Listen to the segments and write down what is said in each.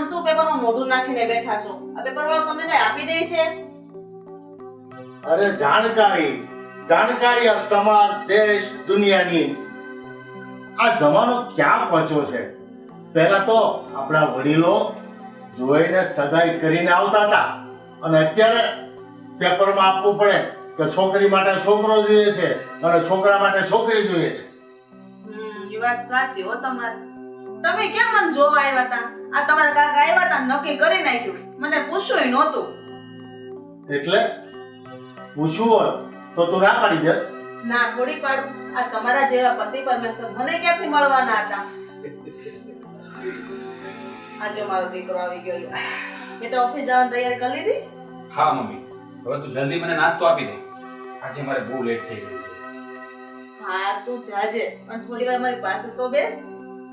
આમ શું પેપરમાં મોઢું નાખીને બેઠા છો. આ પેપર વાળો તમને કઈ આપી દે છે? અરે જાણકારી જાણકારી આ સમાજ દેશ દુનિયાની. આ જમાનો ક્યાં પહોંચ્યો છે? પહેલા તો આપણા વડીલો જોઈને સગાઈ કરીને આવતા હતા. અને અત્યારે પેપરમાં આપવું પડે કે છોકરી માટે છોકરો જોઈએ છે અને છોકરા માટે છોકરી જોઈએ છે. હમ એ વાત સાચી હો તમારી. તમે કેમ મને જોવા આવ્યા હતા? આ તમારા કાકા આવ્યા હતા નક્કી કરી નાખ્યું. મને પૂછ્યું નહોતું. એટલે? પૂછવું હોય તો તું ના પાડી દે. ના થોડી પાડું. આ તમારા જેવા પતિ પરમેશ્વર મને ક્યાંથી મળવાના હતા? આજે મારો દીકરો આવી ગયો એ બેટા ઓફિસ જવાની તૈયારી કરી લીધી? હા મમ્મી. હવે તું જલ્દી મને નાસ્તો આપી દે. આજે મારે બહુ લેટ થઈ ગયું છે. હા તું જાજે. પણ થોડી વાર મારી પાસે તો બેસ.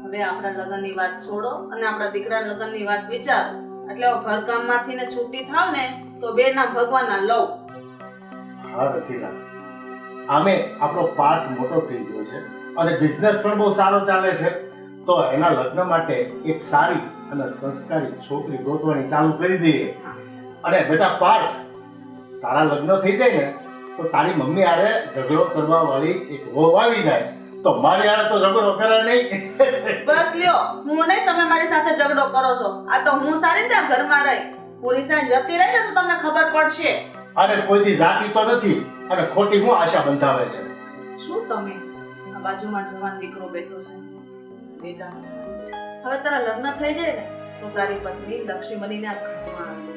હવે આપણા લગ્નની વાત છોડો અને આપણા દીકરાના લગ્નની વાત વિચારો. એટલે ઘરકામમાંથી ને છૂટી થાવ ને તો બે ના ભગવાનના લવ. હા, રસીલા. આમે આપણો પાઠ મોટો થઈ ગયો છે અને બિઝનેસ પણ બહુ સારો ચાલે છે. તો એના લગ્ન માટે એક સારી અને સંસ્કારી છોકરી ગોતવાની ચાલુ કરી દઈએ. અને બેટા પાર્થ, તારા લગ્ન થઈ જાય ને, તો તારી મમ્મી આરે ઝઘડો કરવા વાળી એક વહુ આવી જાય. તો મારી આરે તો ઝઘડો કરે નહીં. બસ લ્યો હું નહીં તમે મારી સાથે ઝઘડો કરો છો. આ તો હું સારી રીતે ઘરમાં રહી. પૂરી સાંજ જતી રહી ને તો તમને ખબર પડશે. અને કોઈથી જાતિ તો નથી. અને ખોટી હું આશા બંધાવે છે? શું તમે? આ બાજુમાં જવાન દીકરો બેઠો છે. બેટા હવે તારા લગ્ન થઈ જાય ને તો તારી પત્ની લક્ષ્મી બનીને આ ઘરમાં આવે.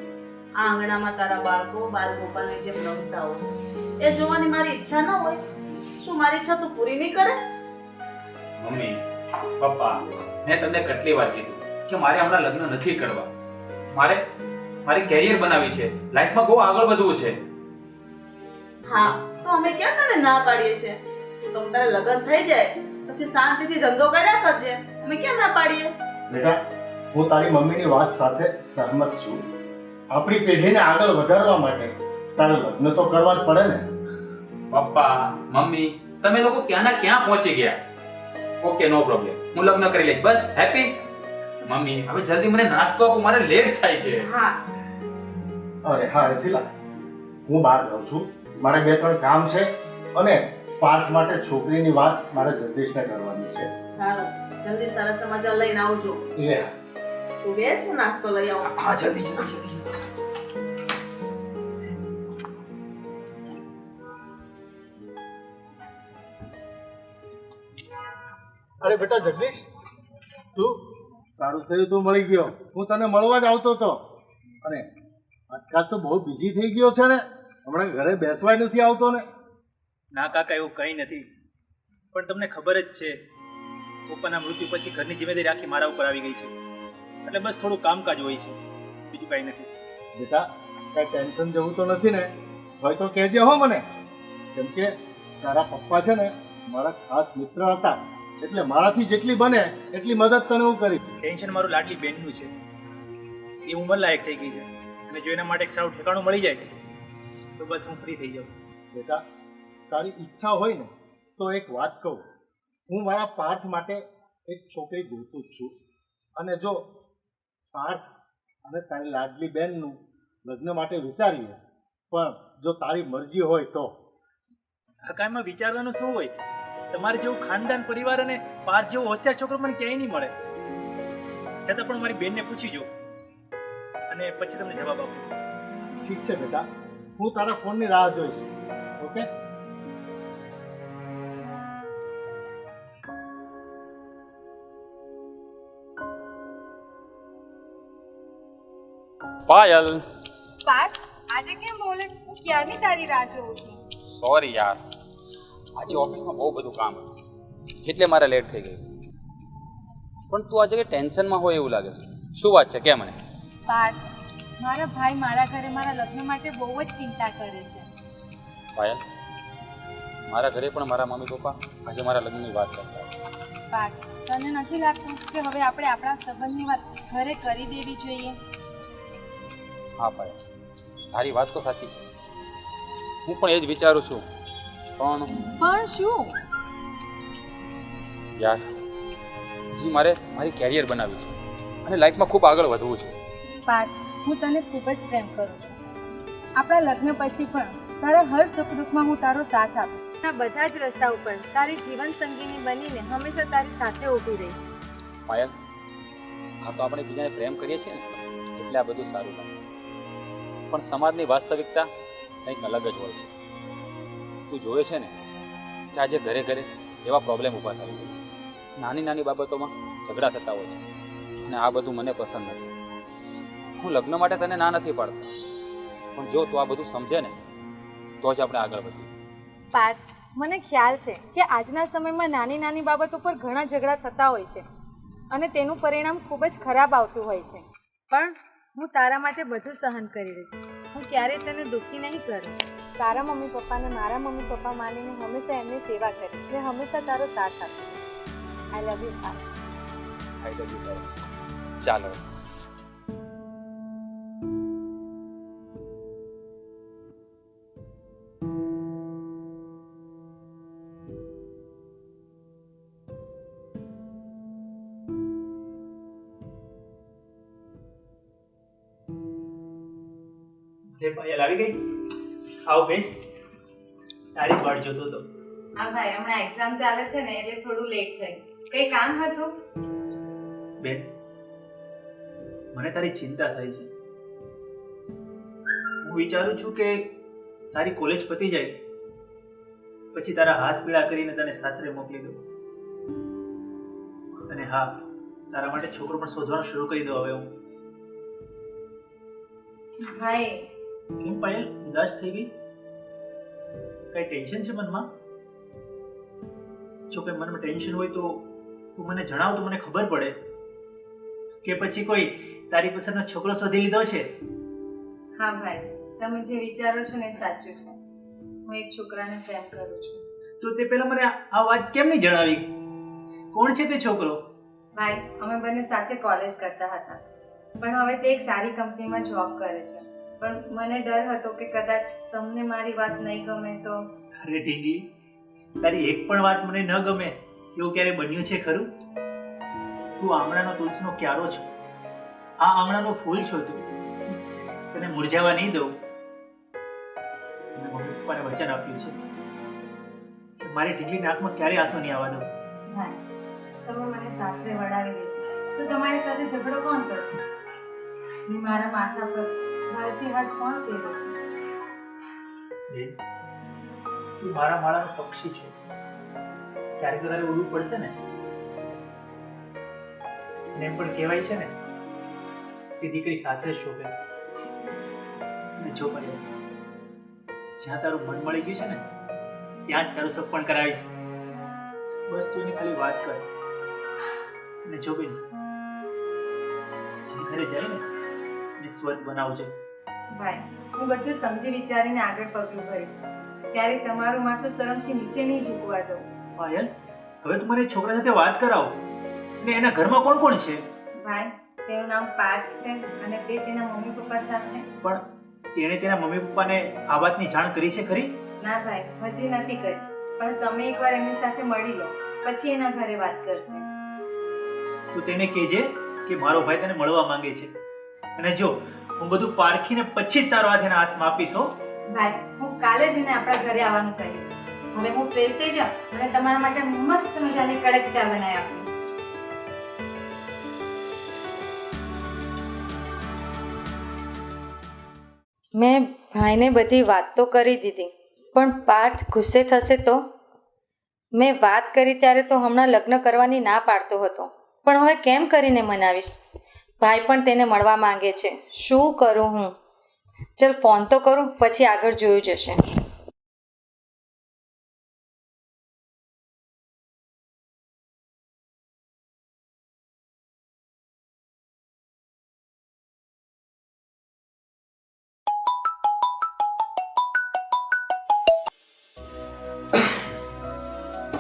આ આંગણામાં તારા બાળકો બાલગોપાલની જેમ રમતા હોય. એ જોવાની મારી ઈચ્છા ન હોય. શું મારી ઈચ્છા તું પૂરી નહીં કરે? મમ્મી પપ્પા મેં તમને કેટલી વાર કીધું કે મારે હમણાં લગ્ન નથી કરવા. મારે મારી કેરિયર બનાવી છે. લાઈફમાં બહુ આગળ વધવું છે. હા તો અમે ક્યાં તને ના પાડીએ છે તો તારે લગ્ન થઈ જાય પછી શાંતિથી ધંધો કર્યા કરજે. અમે ક્યાં ના પાડીએ? બેટા હું તારી મમ્મીની વાત સાથે સહમત છું. આપણી પેઢીને આગળ વધારવા માટે તારે લગ્ન તો કરવા જ પડે ને. પપ્પા મમ્મી તમે લોકો ક્યાંના ક્યાં પહોંચી ગયા? ઓકે નો પ્રોબ્લેમ હું લગ્ન કરી લઈશ. બસ હેપી મમ્મી હવે જલ્દી મને નાસ્તો આપો મારે લેટ થાય છે. હા. અરે હા રસીલા હું બહાર જાઉં છું. મારે બે ત્રણ કામ છે અને પાર્થ માટે છોકરીની વાત મારે જગદીશને કરવાની છે. સારું. જલ્દી સારા સમાચાર લઈને આવજો. એ હા. તું બેસ નાસ્તો લઈ આવો. હા જલ્દી જલ્દી જલ્દી. અરે બેટા જગદીશ તું સારું થયું તું મળી ગયો. હું તને મળવા જ આવતો હતો. અને આજકાલ તો બહુ બિઝી થઈ ગયો છે ને. હમણાં ઘરે બેસવાય નથી આવતો ને. ના કાકા એવું કંઈ નથી. પણ તમને ખબર જ છે પપ્પાના મૃત્યુ પછી ઘરની જિમ્મેદારી આખી મારા ઉપર આવી ગઈ છે. એટલે બસ થોડું કામકાજ હોય છે. બીજું કંઈ નથી. બેટા કાંઈ ટેન્શન જેવું તો નથી ને. હોય તો કહેજે હો મને. કેમ કે તારા પપ્પા છે ને મારા ખાસ મિત્ર હતા. એટલે મારાથી જેટલી બને એટલી મદદ તને હું કરી ટેન્શન મારું લાડલી બેનનું છે. એ ઉંમર લાયક થઈ ગઈ છે. અને જો એના માટે એક સારું ઠેકાણું મળી જાય તો બસ હું ફ્રી થઈ જાઉં. બેટા તારી ઈચ્છા હોય ને તો એક વાત કહું. હું મારા પાર્થ માટે એક છોકરી ગોતું જ છું. અને જો પાર્થ અને તારી લાડલી બેનનું લગ્ન માટે વિચારીએ પણ જો તારી મરજી હોય તો. કાકા વિચારવાનું શું હોય? તમારે જેવું ખાનદાન પરિવાર અને પાર જેવો હોશિયાર છોકરો મને ક્યાંય નહીં મળે. છતાં પણ મારી બેનને પૂછી જો અને પછી તમને જવાબ આપો. ઠીક છે બેટા. હું તારા ફોનની રાહ જોઈશ. ઓકે? પાયલ. પાર્થ આજે કેમ બોલે? હું ક્યારની તારી રાહ જોઉં છું? સોરી યાર. આજે ઓફિસમાં બહુ બધું કામ હતું. એટલે મારે લેટ થઈ ગયું પણ તું આજે ટેન્શનમાં હોય એવું લાગે છે. શું વાત છે? કે મને? પાર્થ મારા ભાઈ મારા ઘરે મારા લગ્ન માટે બહુ જ ચિંતા કરે છે. પાયલ મારા ઘરે પણ મારા મમ્મી પપ્પા આજે મારા લગ્નની વાત કરતા હતા. પાર્થ તને નથી લાગતું કે હવે આપણે આપણા સંબંધની વાત ઘરે કરી દેવી જોઈએ? હા પાયલ તારી વાત તો સાચી છે. હું પણ એ જ વિચારું છું. પણ પણ શું? યાર જી મારે મારી કેરિયર બનાવી છે અને લાઈફમાં ખૂબ આગળ વધવું છે. પાર્થ હું તને ખૂબ જ પ્રેમ કરું છું. આપણા લગ્ન પછી પણ તારા હર સુખ દુઃખમાં હું તારો સાથ આપીશ. આ બધા જ રસ્તા ઉપર તારી જીવન સંગીની બનીને હંમેશા તારી સાથે ઊભી રહીશ. પાયલ આ તો આપણે બીજાને પ્રેમ કરીએ છીએ ને એટલે આ બધું સારું લાગે. પણ સમાજની વાસ્તવિકતા કંઈક અલગ જ હોય છે. તું જોવે છે ને કે આજે ઘરે ઘરે એવા પ્રોબ્લેમ ઊભા થાય છે. નાની નાની બાબતોમાં ઝઘડા થતા હોય છે અને આ બધું મને પસંદ નથી. હું લગ્ન માટે તને ના નથી પાડતો. પણ જો તું આ બધું સમજે ને, તો જ આપણે આગળ વધીએ. પાર્થ, મને ખ્યાલ છે કે આજના સમયમાં નાની નાની બાબતો પર ઘણા ઝઘડા થતા હોય છે અને તેનું પરિણામ ખૂબ જ ખરાબ આવતું હોય છે. પણ હું તારા માટે બધું સહન કરી રહીશ હું ક્યારેય તને દુઃખી નહીં કરું. તારા મમ્મી પપ્પાને મારા મમ્મી પપ્પા માનીને હંમેશા એમની સેવા કરીશ ને હંમેશા તારો સાથ આપીશ. I love you I love you ચાલો. લે પાયલ આવી ગઈ? આવ બેસ. તારી વાટ જોતો હતો. હા ભાઈ હમણાં એક્ઝામ ચાલે છે ને એટલે થોડું લેટ થઈ. કઈ કામ હતું? બેન મને તારી ચિંતા થઈ છે. હું વિચારું છું કે તારી કોલેજ પતી જાય. પછી તારા હાથ પીળા કરીને તને સાસરે મોકલી દઉં. અને હા તારા માટે છોકરો પણ શોધવાનું શરૂ કરી દઉં હવે હું. ભાઈ કેમ પાયલ ઉદાસ થઈ ગઈ. કઈ ટેન્શન છે મનમાં? જો કઈ મનમાં ટેન્શન હોય તો તું મને જણાવ તો મને ખબર પડે. કે પછી કોઈ તારી પસંદનો છોકરો શોધી લીધો છે? હા ભાઈ તમે જે વિચારો છો ને એ સાચું છે. હું એક છોકરાને પ્રેમ કરું છું. તો તે પહેલા મને આ- આ વાત કેમ નહીં જણાવી? કોણ છે તે છોકરો? ભાઈ અમે બંને સાથે કોલેજ કરતા હતા. પણ હવે તે એક સારી કંપનીમાં જોબ કરે છે. પણ મને ડર હતો કે કદાચ તમને મારી વાત નહીં ગમે તો. અરે ઢીંગી તારી એક પણ વાત મને ન ગમે એવું ક્યારે બન્યું છે ખરું? તું આમળાનો તુલસીનો ક્યારો છો. આ આમળાનો ફૂલ છો તું. તને મુરઝાવા નહીં દઉં. મને મમ્મી પપ્પાને વચન આપ્યું છે. કે મારી ઢીંગલી નાકમાં ક્યારે આંસુ નહીં આવવા દઉં? તમે મને સાસરે વડાવી દેશો. તો તમારી સાથે ઝઘડો કોણ કરશે? મારા માથા પર હાથથી હાથ કોણ ફેરવશે છે? તું મારા માળાનો પક્ષી છે. ક્યારેક તારે ઉડવું પડશે ને? અને એમ પણ કહેવાય છે ને કે દીકરી સાસરે શોભે. અને જો પડે જ્યાં તારું મન મળી ગયું છે ને, ત્યાં જ તારું સપણ કરાવીશ. બસ તું એની ખાલી વાત કર. અને જો બેન, જે ઘરે જાય ને એને સ્વર્ગ બનાવજે ભાઈ હું બધું સમજી વિચારીને આગળ પગલું ભરીશ. ત્યારે તમારું માથું શરમથી નીચે નહીં ઝૂકવા દઉં. પાયલ હવે તું મને છોકરા સાથે વાત કરાવો. ને એના ઘરમાં કોણ કોણ છે? ભાઈ તેનું નામ પાર્થ છે અને તે તેના મમ્મી પપ્પા સાથે. પણ તેણે તેના મમ્મી પપ્પાને આ વાતની જાણ કરી છે ખરી? ના ભાઈ હજી નથી કરી. પણ તમે એકવાર એમની સાથે મળી લો. પછી એના ઘરે વાત કરશે. તો તેને કહેજે કે મારો ભાઈ તને મળવા માંગે છે. અને જો હું બધું પારખીને પછી જ તારો હાથ એના હાથમાં આપીશ હો. ભાઈ હું કાલે જ એને આપણા ઘરે આવવાનું કહ્યું. હવે હું પ્રેસે જ અને તમારા માટે મસ્ત મજાની કડક ચા બનાવી આપું. મેં ભાઈને બધી વાત તો કરી દીધી પણ પાર્થ ગુસ્સે થશે તો? મેં વાત કરી ત્યારે તો હમણાં લગ્ન કરવાની ના પાડતો હતો પણ હવે કેમ કરીને મનાવીશ? ભાઈ પણ તેને મળવા માંગે છે. શું કરું હું? ચલ ફોન તો કરું, પછી આગળ જોયું જશે.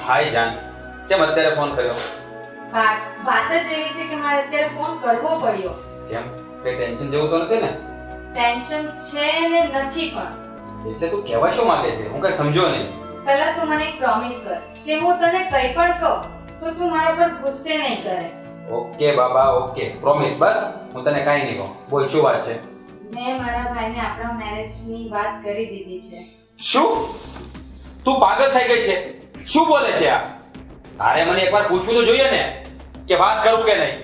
હાય જાન કેમ અત્યારે ફોન કર્યો? વાત વાત જ એવી છે કે મારે અત્યારે ફોન કરવો પડ્યો. કેમ? કઈ ટેન્શન જેવું તો નથી ને? ટેન્શન છે ને નથી પણ. એટલે તું કહેવા શું માંગે છે? હું કઈ સમજો નહીં. પહેલા તું મને એક પ્રોમિસ કર કે હું તને કંઈ પણ કહું તો તું મારા પર ગુસ્સે નહીં કરે. ઓકે બાબા ઓકે. પ્રોમિસ બસ. હું તને કાઈ નહીં કહું. બોલ શું વાત છે? મેં મારા ભાઈને આપણા મેરેજની વાત કરી દીધી છે. શું? તું પાગલ થઈ ગઈ છે? શું બોલે છે આ? તારે મને એકવાર પૂછવું તો જોઈએ ને કે વાત કરું કે નહીં?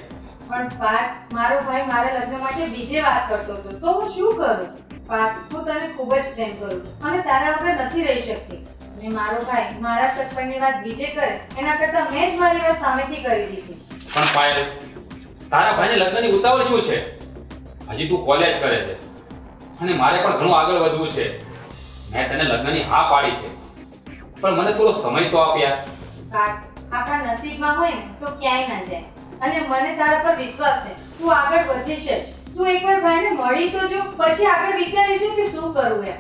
પણ પાર્થ મારો ભાઈ મારા લગ્ન માટે બીજે વાત કરતો હતો. તો હું શું કરું? પાર્થ હું તને ખૂબ જ પ્રેમ કરું અને તારા વગર નથી રહી શકતી. ને મારો ભાઈ મારા સગપણની વાત બીજે કરે એના કરતાં મેં જ મારી વાત સામેથી કરી દીધી. પણ પાયલ તારા ભાઈને લગ્નની ઉતાવળ શું છે? હજી તું કોલેજ કરે છે અને મારે પણ ઘણું આગળ વધવું છે. મેં તને લગ્નની હા પાડી છે. પણ મને થોડો સમય તો આપ યાર. પાર્થ આપણા નસીબમાં હોય ને તો ક્યાંય ના જાય. અને મને તારા પર વિશ્વાસ છે. તું આગળ વધીશ જ. તું એકવાર ભાઈને મળી તો જો પછી આગળ વિચારીશું કે શું કરવું એમ.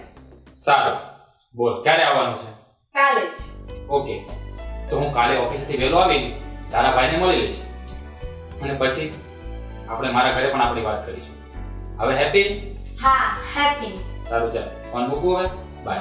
સારું. બોલ ક્યારે આવવાનું છે? કાલે જ. ઓકે. તો હું કાલે ઓફિસેથી વહેલો આવીને તારા ભાઈને મળી લઈશ. અને પછી આપણે મારા ઘરે પણ આપણી વાત કરીશું. હવે હેપી? હા હેપી. સારું ચાલ. ફોન મૂકવું હવે? બાય.